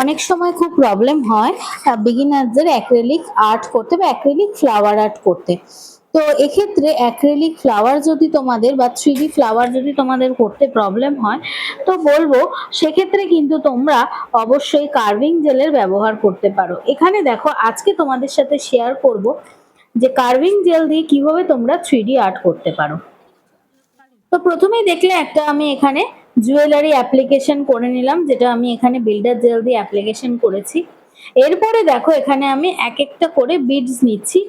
অনেক সময় খুব প্রবলেম হয় বিগিনারদের অ্যাক্রেলিক আর্ট করতে বা অ্যাক্রেলিক ফ্লাওয়ার আর্ট করতে। তো এক্ষেত্রে অ্যাক্রেলিক ফ্লাওয়ার যদি তোমাদের বা থ্রি ফ্লাওয়ার যদি তোমাদের করতে প্রবলেম হয়, তো বলব সেক্ষেত্রে কিন্তু তোমরা অবশ্যই কার্ভিং জেলের ব্যবহার করতে পারো। এখানে দেখো, আজকে তোমাদের সাথে শেয়ার করব যে কার্ভিং জেল দিয়ে কীভাবে তোমরা থ্রি আর্ট করতে পারো। তো প্রথমেই দেখলে একটা আমি এখানে জুয়েলারি অ্যাপ্লিকেশন করে নিলাম, যেটা আমি এখানে বিল্ডার জেল দিয়ে অ্যাপ্লিকেশন করেছি। এরপরে দেখো, এখানে আমি এক একটা করে বিডস নিচ্ছি।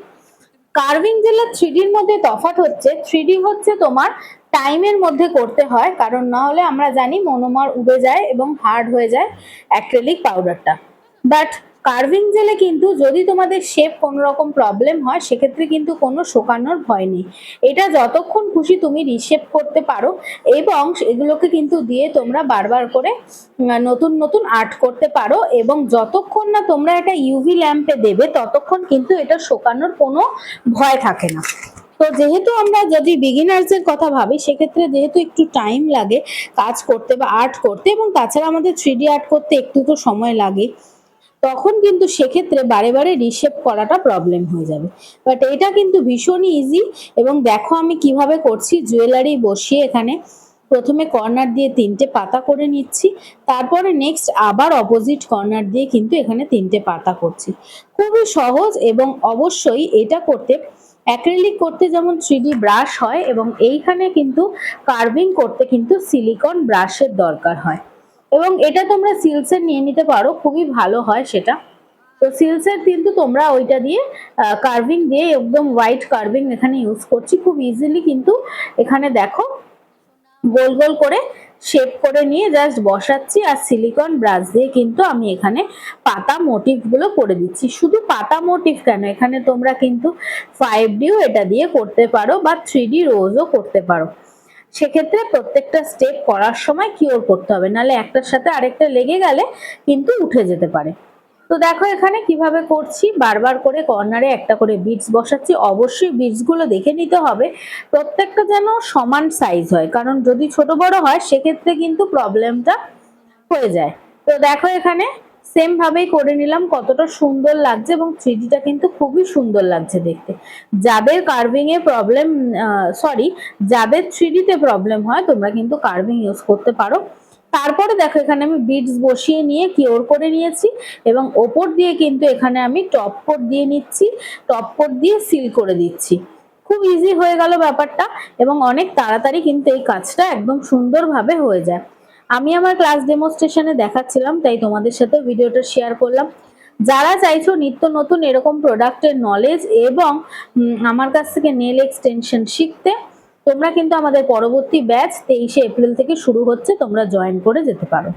কার্ভিং জেলার থ্রিডির মধ্যে তফাৎ হচ্ছে থ্রিডি হচ্ছে তোমার টাইমের মধ্যে করতে হয়, কারণ না হলে আমরা জানি মনোমার উবে যায় এবং হার্ড হয়ে যায় অ্যাক্রেলিক পাউডারটা বাট কার্ভিং জেলে কিন্তু যদি তোমাদের শেপ কোনো রকম প্রবলেম হয়, সেক্ষেত্রে কিন্তু কোনো শোকানোর ভয় নেই। এটা যতক্ষণ খুশি তুমি রিশেপ করতে পারো এবং এগুলোকে কিন্তু দিয়ে তোমরা বারবার করে নতুন নতুন আর্ট করতে পারো এবং যতক্ষণ না তোমরা এটা ইউভি ল্যাম্পে দেবে, ততক্ষণ কিন্তু এটা শোকানোর কোনো ভয় থাকে না। তো যেহেতু আমরা যদি বিগিনার্সের কথা ভাবি, সেক্ষেত্রে যেহেতু একটু টাইম লাগে কাজ করতে বা আর্ট করতে এবং তাছাড়া আমাদের থ্রি আর্ট করতে একটু তো সময় লাগে। তখন কিন্তু সেক্ষেত্রে বারে বারে রিশেপ করাটা প্রবলেম হয়ে যাবে। বাট এটা কিন্তু ভীষণই ইজি এবং দেখো আমি কীভাবে করছি। জুয়েলারি বসিয়ে এখানে প্রথমে কর্নার দিয়ে তিনটে পাতা করে নিচ্ছি। তারপরে নেক্সট আবার অপোজিট কর্নার দিয়ে কিন্তু এখানে তিনটে পাতা করছি। খুবই সহজ এবং অবশ্যই এটা করতে অ্যাক্রিলিক করতে যেমন থ্রি ব্রাশ হয় এবং এইখানে কিন্তু কার্ভিং করতে কিন্তু সিলিকন ব্রাশের দরকার হয়। এবং এটা তোমরা সিলসের নিয়ে নিতে পারো, খুবই ভালো হয় সেটা। তো সিলসের কিন্তু তোমরা ওইটা দিয়ে কার্ভিং দিয়ে একদম হোয়াইট কার্ভিং এখানে ইউজ করছি। খুব ইজিলি কিন্তু এখানে দেখো, গোল গোল করে শেপ করে নিয়ে জাস্ট বসাচ্ছি আর সিলিকন ব্রাশ দিয়ে কিন্তু আমি এখানে পাতা মোটিভগুলো করে দিচ্ছি। শুধু পাতা মোটিভ কেন? এখানে তোমরা কিন্তু ফাইভ ডিও এটা দিয়ে করতে পারো বা থ্রি ডি রোজও করতে পারো। সেক্ষেত্রে প্রত্যেকটা স্টেপ করার সময় কিওর করতে হবে। নাহলে একটার সাথে আরেকটা লেগে গেলে কিন্তু উঠে যেতে পারে। তো দেখো এখানে কীভাবে করছি? বারবার করে কর্নারে একটা করে বিটস বসাচ্ছি। অবশ্যই বিটসগুলো দেখে নিতে হবে। প্রত্যেকটা যেন সমান সাইজ হয়। কারণ যদি ছোট বড় হয়, সেক্ষেত্রে কিন্তু প্রবলেমটা হয়ে যায়। তো দেখো এখানে সেম ভাবেই করে নিলাম, কতটা সুন্দর লাগছে এবং থ্রিডিটা কিন্তু খুবই সুন্দর লাগছে দেখতে। যাদের কার্ভিং এ প্রবলেম সরি যাদের থ্রিডিতে প্রবলেম হয়, তোমরা কিন্তু কার্ভিং ইউজ করতে পারো। তারপরে দেখো, এখানে আমি বিডস বসিয়ে নিয়ে কিওর করে নিয়েছি এবং ওপর দিয়ে কিন্তু এখানে আমি টপ কোট দিয়ে নিচ্ছি টপ কোট দিয়ে সিল করে দিচ্ছি। খুব ইজি হয়ে গেল ব্যাপারটা এবং অনেক তাড়াতাড়ি কিন্তু এই কাজটা একদম সুন্দরভাবে হয়ে যায়। আমি আমার ক্লাস ডেমোস্ট্রেশনে দেখাচ্ছিলাম, তাই তোমাদের সাথে ভিডিওটা শেয়ার করলাম। যারা চাইছো নিত্য নতুন এরকম প্রোডাক্টের নলেজ এবং আমার কাছ থেকে নেল এক্সটেনশন শিখতে, তোমরা কিন্তু আমাদের পরবর্তী ব্যাচ তেইশে এপ্রিল থেকে শুরু হচ্ছে, তোমরা জয়েন করে যেতে পারো।